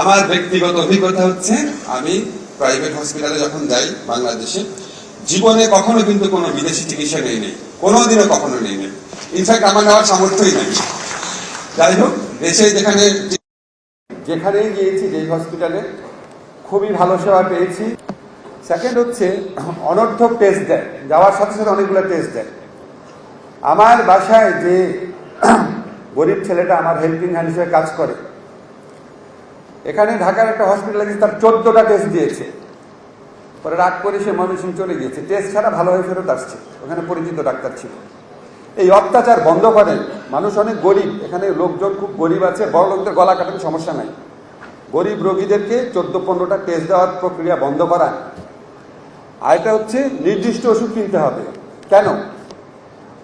আমার ব্যক্তিগত অভিজ্ঞতা হচ্ছে, আমি প্রাইভেট হসপিটালে যখন যাই বাংলাদেশে, জীবনে কখনো কিন্তু কোনো বিদেশি চিকিৎসা নেই নেই, কোনোদিনও কখনো নেই নেই। ইনফ্যাক্ট আমার নেওয়ার সামর্থ্যই নেই। যাই হোক, দেশে যেখানে যেখানেই গিয়েছি, যেই হসপিটালে খুবই ভালো সেবা পেয়েছি। সেকেন্ড হচ্ছে, অনর্থক টেস্ট দেয়। যাওয়ার সাথে সাথে অনেকগুলো টেস্ট দেয়। আমার বাসায় যে গরিব ছেলেটা আমার হেল্পিং হ্যান্ড হিসেবে কাজ করে এখানে ঢাকার একটা হসপিটালে গেছে তার চোদ্দটা টেস্ট দিয়েছে। পরে রাগ করে সে ময়মনসিং চলে গিয়েছে। টেস্ট ছাড়া ভালো হয়ে ফেরত আসছে। ওখানে পরিচিত ডাক্তার ছিল। এই অত্যাচার বন্ধ করেন। মানুষ অনেক গরিব। এখানে লোকজন খুব গরিব আছে। বড় লোকদের গলা কাটানো সমস্যা নাই। গরিব রোগীদেরকে চোদ্দ পনেরোটা টেস্ট দেওয়ার প্রক্রিয়া বন্ধ করা আর এটা হচ্ছে নির্দিষ্ট ওষুধ কিনতে হবে। কেন?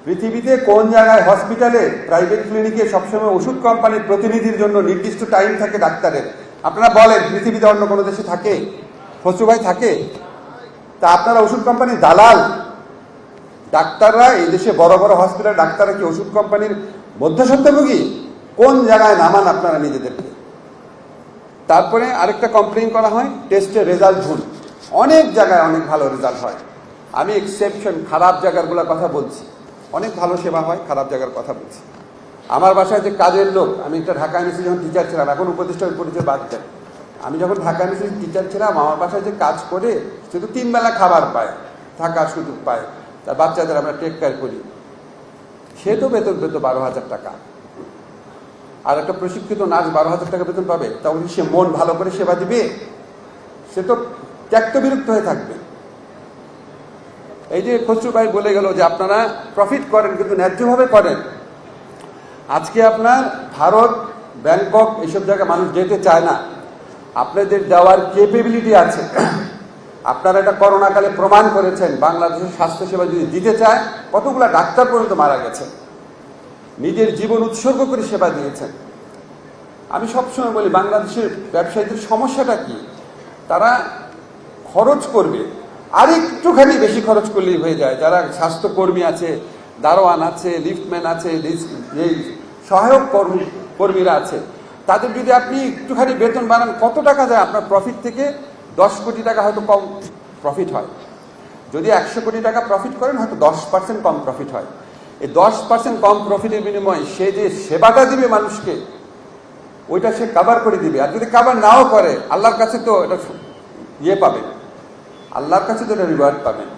পৃথিবীতে কোন জায়গায় হসপিটালে প্রাইভেট ক্লিনিকে সবসময় ওষুধ কোম্পানির প্রতিনিধির জন্য নির্দিষ্ট টাইম থাকে ডাক্তারের। আপনারা বলেন, পৃথিবীতে অন্য কোনো দেশে থাকে? ফসু ভাই থাকে? তা আপনারা ওষুধ কোম্পানির দালাল। ডাক্তাররা এই দেশে বড় বড় হসপিটাল ডাক্তাররা কি ওষুধ কোম্পানির মধ্যস্বত্বভোগী কোন জায়গায় নামান আপনারা নিজেদেরকে? তারপরে আরেকটা কমপ্লেন করা হয় টেস্টের রেজাল্ট ভুল। অনেক জায়গায় অনেক ভালো রেজাল্ট হয়। আমি এক্সেপশন খারাপ জায়গাগুলোর কথা বলছি। অনেক ভালো সেবা হয়, খারাপ জায়গার কথা বলছি। আমার বাসায় যে কাজের লোক, আমি একটা ঢাকা এমএসি যখন টিচার ছিলাম, এখন উপদেষ্টা পরিচয় বাদ দেয় আমি যখন ঢাকা এমএসি টিচার ছিলাম, আমার বাসায় যে কাজ করে, শুধু তিন বেলা খাবার পায়, থাকার সুযোগ পায়। তার বাচ্চাদের আমরা টেক কেয়ার করি। সে তো বেতন পেত বারো হাজার টাকা। আর একটা প্রশিক্ষিত নার্স বারো হাজার টাকা বেতন পাবে তখন সে মন ভালো করে সেবা দিবে? সে তো ত্যক্ত বিরক্ত হয়ে থাকবে। এই যে খসরু ভাই বলে গেল যে, আপনারা প্রফিট করেন কিন্তু ন্যায্যভাবে করেন। আজকে আপনার ভারত, ব্যাংকক এইসব জায়গায় মানুষ যেতে চায় না। আপনাদের দেওয়ার কেপেবিলিটি আছে। আপনারা এটা করোনাকালে প্রমাণ করেছেন, বাংলাদেশের স্বাস্থ্যসেবা যদি দিতে চায়, কতগুলা ডাক্তার পর্যন্ত মারা গেছে। নিজের জীবন উৎসর্গ করে সেবা দিয়েছেন। আমি সবসময় বলি, বাংলাদেশের ব্যবসায়ীদের সমস্যাটা কি? তারা খরচ করবে। আর একটুখানি বেশি খরচ করলেই হয়ে যায়। যারা স্বাস্থ্যকর্মী আছে, দারোয়ান আছে, লিফটম্যান আছে সহায়ক কর্মী, কর্মীরা আছে। তাদের যদি আপনি একটুখানি বেতন বাড়ান, কত টাকা যায় আপনার প্রফিট থেকে? দশ কোটি টাকা হয়তো কম প্রফিট হয়। যদি একশো কোটি টাকা প্রফিট করেন, হয়তো দশ পার্সেন্ট কম প্রফিট হয়। এই দশ পার্সেন্ট কম প্রফিটের বিনিময়ে সে যে সেবাটা দিবে মানুষকে, ওইটা সে কাভার করে দিবে। আর যদি কাভার নাও করে, আল্লাহর কাছে তো এটা ইয়ে পাবে। আল্লাহর কাছে তো এটা রিওয়ার্ড পাবেন